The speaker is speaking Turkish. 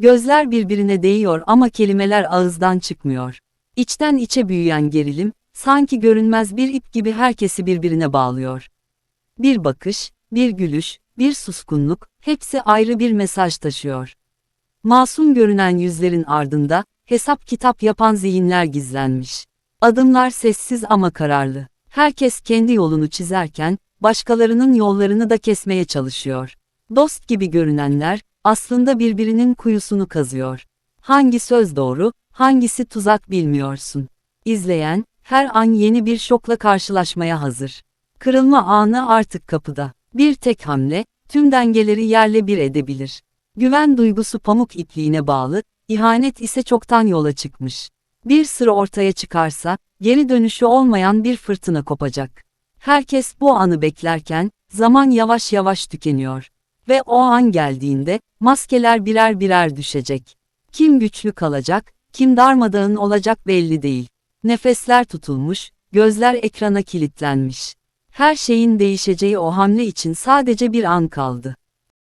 Gözler birbirine değiyor ama kelimeler ağızdan çıkmıyor. İçten içe büyüyen gerilim, sanki görünmez bir ip gibi herkesi birbirine bağlıyor. Bir bakış, bir gülüş, bir suskunluk, hepsi ayrı bir mesaj taşıyor. Masum görünen yüzlerin ardında, hesap kitap yapan zihinler gizlenmiş. Adımlar sessiz ama kararlı. Herkes kendi yolunu çizerken, başkalarının yollarını da kesmeye çalışıyor. Dost gibi görünenler, aslında birbirinin kuyusunu kazıyor. Hangi söz doğru, hangisi tuzak bilmiyorsun. İzleyen, her an yeni bir şokla karşılaşmaya hazır. Kırılma anı artık kapıda. Bir tek hamle, tüm dengeleri yerle bir edebilir. Güven duygusu pamuk ipliğine bağlı, ihanet ise çoktan yola çıkmış. Bir sır ortaya çıkarsa, geri dönüşü olmayan bir fırtına kopacak. Herkes bu anı beklerken, zaman yavaş yavaş tükeniyor. Ve o an geldiğinde, maskeler birer birer düşecek. Kim güçlü kalacak, kim darmadağın olacak belli değil. Nefesler tutulmuş, gözler ekrana kilitlenmiş. Her şeyin değişeceği o hamle için sadece bir an kaldı.